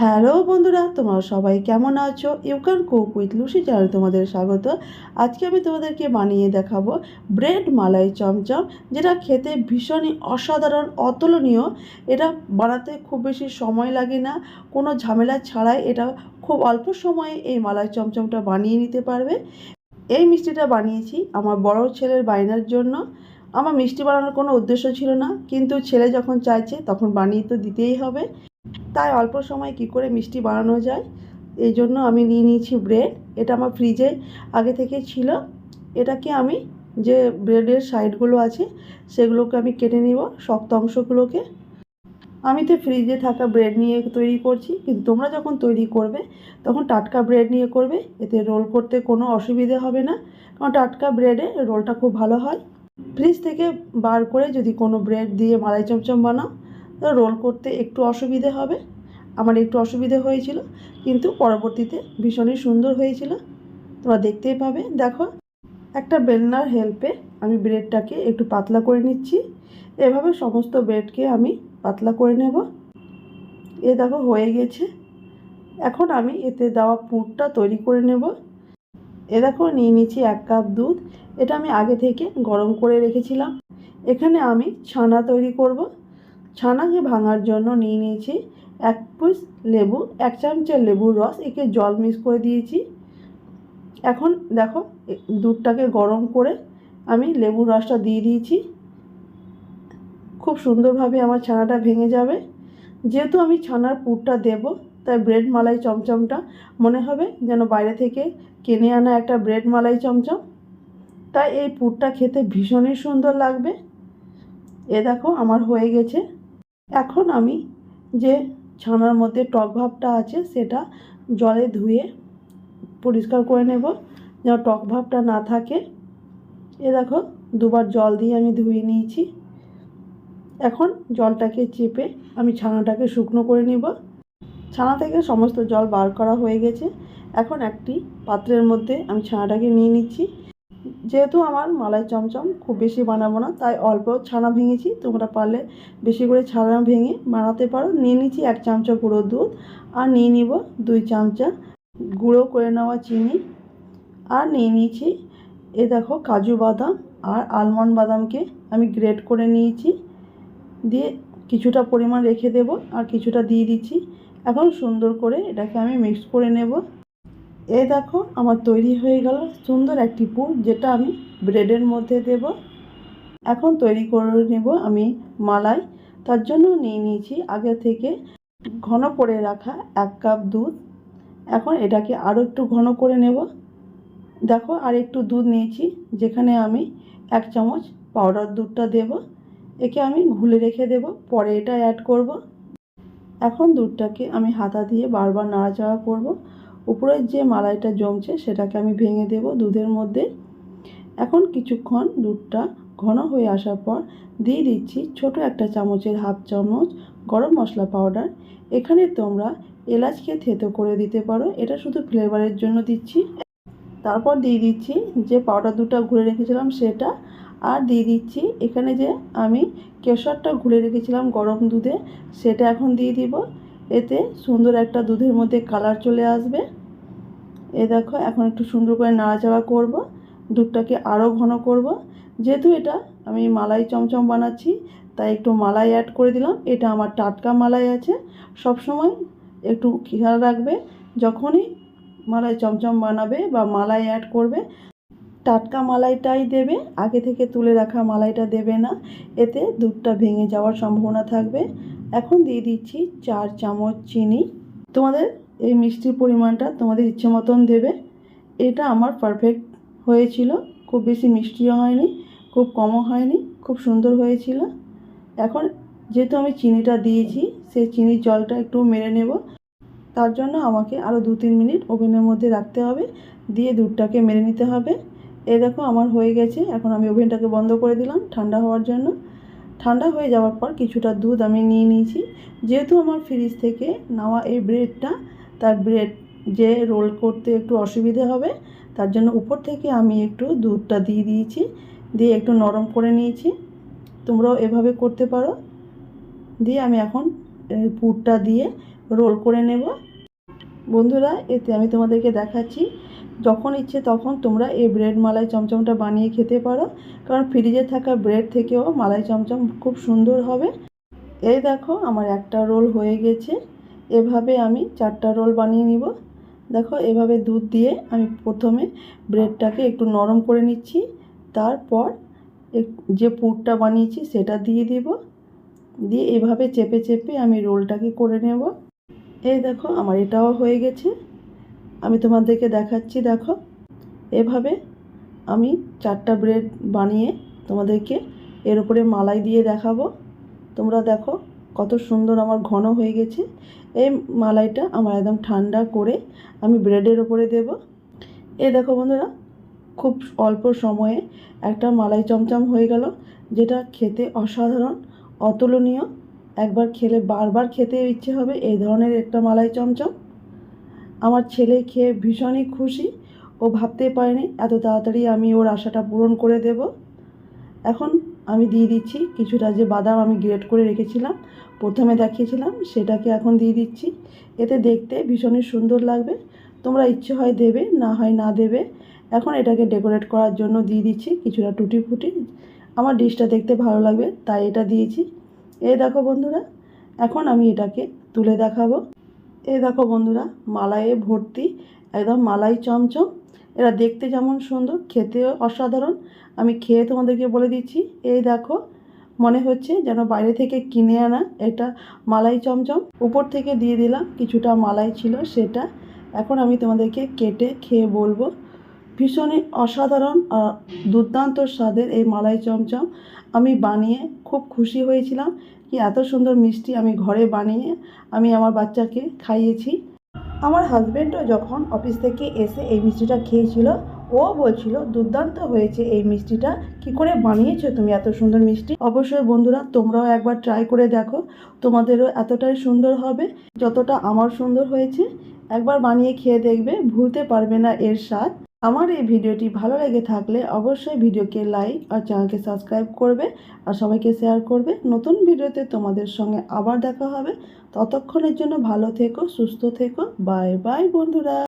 Hello বন্ধুরা, তোমরা সবাই কেমন আছো? You can cook with Lucy channel তোমাদের স্বাগত। আজকে আমি তোমাদেরকে বানিয়ে দেখাবো ব্রেড মালাই চমচম, যেটা খেতে ভীষণই অসাধারণ, অতুলনীয়। এটা বানাতে খুব বেশি সময় লাগে না, কোনো ঝামেলা ছাড়াই এটা খুব অল্প সময়ে এই মালাই চমচমটা বানিয়ে নিতে পারবে। এই মিষ্টিটা বানিয়েছি আমার বড় ছেলের বায়নার জন্য। আমার মিষ্টি বানানোর কোনো উদ্দেশ্য ছিল না, কিন্তু ছেলে যখন চাইছে তখন বানিয়ে তো দিতেই হবে। তাই অল্প সময় কি করে মিষ্টি বানানো যায়? এই জন্য আমি নিয়ে নিয়েছি ব্রেড। এটা আমার ফ্রিজে আগে থেকে ছিল। এটাকে আমি যে ব্রেডের সাইডগুলো আছে সেগুলোকে আমি কেটে নিব, শক্ত অংশগুলোকে। আমি তো ফ্রিজে থাকা ব্রেড নিয়ে তৈরি করছি, কিন্তু তোমরা যখন তৈরি করবে, তখন টাটকা ব্রেড নিয়ে করবে। এতে রোল করতে কোনো অসুবিধে হবে না, কারণ টাটকা ব্রেডে রোলটা খুব ভালো হয়। ফ্রিজ থেকে বার করে যদি কোনো ব্রেড দিয়ে মালাই চমচম বানাও রোল করতে একটু অসুবিধে হবে। আমার একটু অসুবিধে হয়েছিল, কিন্তু পরবর্তীতে ভীষণই সুন্দর হয়েছিল। তোমরা দেখতেই পাবে। দেখো, একটা বেলনার হেল্পে আমি ব্রেডটাকে একটু পাতলা করে নিচ্ছি। এভাবে সমস্ত ব্রেডকে আমি পাতলা করে নেব। এ দেখো, হয়ে গেছে। এখন আমি এতে দেওয়া পুরটা তৈরি করে নেব। এ দেখো, নিয়ে নিচ্ছি এক কাপ দুধ। এটা আমি আগে থেকে গরম করে রেখেছিলাম। এখানে আমি ছানা তৈরি করব। ছানাকে ভাঙার জন্য নিয়ে নিয়েছি এক পিস লেবু, এক চামচের লেবুর রস, একে জল মিক্স করে দিয়েছি। এখন দেখো, দুধটাকে গরম করে আমি লেবুর রসটা দিয়ে দিয়েছি। খুব সুন্দরভাবে আমার ছানাটা ভেঙে যাবে। যেহেতু আমি ছানার পুরটা দেব, তাই ব্রেড মালাই চমচমটা মনে হবে যেন বাইরে থেকে কিনে আনা একটা ব্রেড মালাই চমচম। তাই এই পুরটা খেতে ভীষণই সুন্দর লাগবে। এ দেখো, আমার হয়ে গেছে। এখন আমি যে ছানার মধ্যে টক ভাবটা আছে সেটা জলে ধুয়ে পরিষ্কার করে নেব, যেন টক ভাবটা না থাকে। এ দেখো, দুবার জল দিয়ে আমি ধুয়ে নিয়েছি। এখন জলটাকে চেপে আমি ছানাটাকে শুকনো করে নিব। ছানা থেকে সমস্ত জল বার করা হয়ে গেছে। এখন একটি পাত্রের মধ্যে আমি ছানাটাকে নিয়ে নিচ্ছি। যেহেতু আমার মালাই চমচম, খুব বেশি বানাবো না, তাই অল্প ছানা ভেঙেছি। তোমরা পারলে বেশি করে ছানা ভেঙে বানাতে পারো। নিয়ে নিচ্ছি এক চামচা গুঁড়ো দুধ আর নিয়ে নিব দুই চামচা গুঁড়ো করে নেওয়া চিনি। আর নিয়ে নিয়েছি এ দেখো কাজু বাদাম আর আলমন্ড বাদামকে আমি গ্রেট করে নিয়েছি। দিয়ে কিছুটা পরিমাণ রেখে দেব আর কিছুটা দিয়ে দিচ্ছি। এখন সুন্দর করে এটাকে আমি মিক্স করে নেব। এ দেখো, আমার তৈরি হয়ে গেল সুন্দর একটি পুর, যেটা আমি ব্রেডের মধ্যে দেব। এখন তৈরি করে নেব আমি মালাই। তার জন্য নিয়ে নিয়েছি আগে থেকে ঘন করে রাখা এক কাপ দুধ। এখন এটাকে আরও একটু ঘন করে নেব। দেখো, আর একটু দুধ নিয়েছি, যেখানে আমি এক চামচ পাউডার দুধটা দেব। একে আমি ঘুলে রেখে দেব, পরে এটা অ্যাড করব। এখন দুধটাকে আমি হাতা দিয়ে বারবার নাড়াচাড়া করব। উপরের যে মালাইটা জমছে সেটাকে আমি ভেঙে দেব দুধের মধ্যে। এখন কিছুক্ষণ দুধটা ঘন হয়ে আসার পর দিয়ে দিচ্ছি ছোট একটা চামচের হাফ চামচ গরম মশলা পাউডার। এখানে তোমরা এলাচকে থেতো করে দিতে পারো, এটা শুধু ফ্লেভারের জন্য দিচ্ছি। তারপর দিয়ে দিচ্ছি যে পাউডার দুধটা ঘুরে রেখেছিলাম সেটা, আর দিয়ে দিচ্ছি এখানে যে আমি কেশরটা ঘুরে রেখেছিলাম গরম দুধে, সেটা এখন দিয়ে দিব। এতে সুন্দর একটা দুধের মধ্যে কালার চলে আসবে। এ দেখো, এখন একটু সুন্দর করে নাড়াচাড়া করব। দুধটাকে আরও ঘন করব। যেহেতু এটা আমি মালাই চমচম বানাচ্ছি, তাই একটু মালাই অ্যাড করে দিলাম। এটা আমার টাটকা মালাই আছে। সব সময় একটু খেয়াল রাখবে, যখনই মালাই চমচম বানাবে বা মালাই অ্যাড করবে, টাটকা মালাইটাই দেবে। আগে থেকে তুলে রাখা মালাইটা দেবে না। এতে দুধটা ভেঙে যাওয়ার সম্ভাবনা থাকবে। এখন দিয়ে দিচ্ছি চার চামচ চিনি। তোমাদের এই মিষ্টির পরিমাণটা তোমাদের ইচ্ছে মতন দেবে। এটা আমার পারফেক্ট হয়েছিল। খুব বেশি মিষ্টিও হয়নি, খুব কমও হয়নি, খুব সুন্দর হয়েছিল। এখন যেহেতু আমি চিনিটা দিয়েছি, সেই চিনির জলটা একটু মেরে নেব। তার জন্য আমাকে আরও দু তিন মিনিট ওভেনের মধ্যে রাখতে হবে। দিয়ে দুধটাকে মেরে নিতে হবে। এই দেখো আমার হয়ে গেছে। এখন আমি ওভেনটাকে বন্ধ করে দিলাম ঠান্ডা হওয়ার জন্য। ঠান্ডা হয়ে যাওয়ার পর কিছুটা দুধ আমি নিয়ে নিয়েছি। যেহেতু আমার ফ্রিজ থেকে নেওয়া এই ব্রেডটা তার ব্রেড যে রোল করতে একটু অসুবিধে হবে, তার জন্য উপর থেকে আমি একটু দুধটা দিয়ে দিয়েছি, দিয়ে একটু নরম করে নিয়েছি। তোমরাও এভাবে করতে পারো। দিয়ে আমি এখন পুরটা দিয়ে রোল করে নেব। বন্ধুরা, এতে আমি তোমাদেরকে দেখাচ্ছি, যখন ইচ্ছে তখন তোমরা এই ব্রেড মালাই চমচমটা বানিয়ে খেতে পারো, কারণ ফ্রিজে থাকা ব্রেড থেকেও মালাই চমচম খুব সুন্দর হবে। এই দেখো, আমার একটা রোল হয়ে গেছে। এভাবে আমি চারটা রোল বানিয়ে নিব। দেখো, এভাবে দুধ দিয়ে আমি প্রথমে ব্রেডটাকে একটু নরম করে নিচ্ছি। তারপর যে পুরটা বানিয়েছি সেটা দিয়ে দিব। দিয়ে এভাবে চেপে চেপে আমি রোলটাকে করে নেব। এই দেখো, আমার এটাও হয়ে গেছে। আমি তোমাদেরকে দেখাচ্ছি, দেখো। এভাবে আমি চারটা ব্রেড বানিয়ে তোমাদেরকে এর উপরে মালাই দিয়ে দেখাবো। তোমরা দেখো কত সুন্দর আমার ঘন হয়ে গেছে। এই মালাইটা আমার একদম ঠান্ডা করে আমি ব্রেডের ওপরে দেব। এ দেখো বন্ধুরা, খুব অল্প সময়ে একটা মালাই চমচম হয়ে গেল, যেটা খেতে অসাধারণ, অতুলনীয়। একবার খেলে বারবার খেতে ইচ্ছে হবে এই ধরনের একটা মালাই চমচম। আমার ছেলে খেয়ে ভীষণই খুশি, ও ভাবতেই পারেনি এত তাড়াতাড়ি আমি ওর আশাটা পূরণ করে দেব। এখন আমি দিয়ে দিচ্ছি। কিছুটা যে বাদাম আমি গ্রেট করে রেখেছিলাম, প্রথমে দেখিয়েছিলাম, সেটাকে এখন দিয়ে দিচ্ছি। এতে দেখতে ভীষণই সুন্দর লাগবে। তোমরা ইচ্ছে হয় দেবে, না হয় না দেবে। এখন এটাকে ডেকোরেট করার জন্য দিয়ে দিচ্ছি কিছুটা টুটি ফুটি। আমার ডিশটা দেখতে ভালো লাগবে, তাই এটা দিয়েছি। এ দেখো বন্ধুরা, এখন আমি এটাকে তুলে দেখাবো। এ দেখো বন্ধুরা, মালাইয়ে ভর্তি, একদম মালাই চমচম। এরা দেখতে যেমন সুন্দর, খেতেও অসাধারণ। আমি খেয়ে তোমাদেরকে বলে দিচ্ছি, এই দেখো, মনে হচ্ছে যেন বাইরে থেকে কিনে আনা এটা মালাই চমচম। উপর থেকে দিয়ে দিলাম, কিছুটা মালাই ছিল সেটা। এখন আমি তোমাদেরকে কেটে খেয়ে বলব, ভীষণই অসাধারণ দুর্দান্ত স্বাদের এই মালাই চমচম। আমি বানিয়ে খুব খুশি হয়েছিলাম, কি এত সুন্দর মিষ্টি আমি ঘরে বানিয়ে আমি আমার বাচ্চাকে খাইয়েছি। আমার হাজব্যান্ডও যখন অফিস থেকে এসে এই মিষ্টিটা খেয়েছিল, ও বলছিল, দুর্দান্ত হয়েছে এই মিষ্টিটা। কি করে বানিয়েছো তুমি এত সুন্দর মিষ্টি? অবশ্যই বন্ধুরা, তোমরাও একবার ট্রাই করে দেখো। তোমাদেরও এতটাই সুন্দর হবে, যতটা আমার সুন্দর হয়েছে। একবার বানিয়ে খেয়ে দেখবে, ভুলতে পারবে না এর স্বাদ। আমার এই ভিডিওটি ভালো লেগে থাকলে অবশ্যই ভিডিওকে লাইক আর চ্যানেলকে সাবস্ক্রাইব করবে আর সবাইকে শেয়ার করবে। নতুন ভিডিওতে তোমাদের সঙ্গে আবার দেখা হবে। ততক্ষণের জন্য ভালো থেকো, সুস্থ থেকো। বাই বাই বন্ধুরা।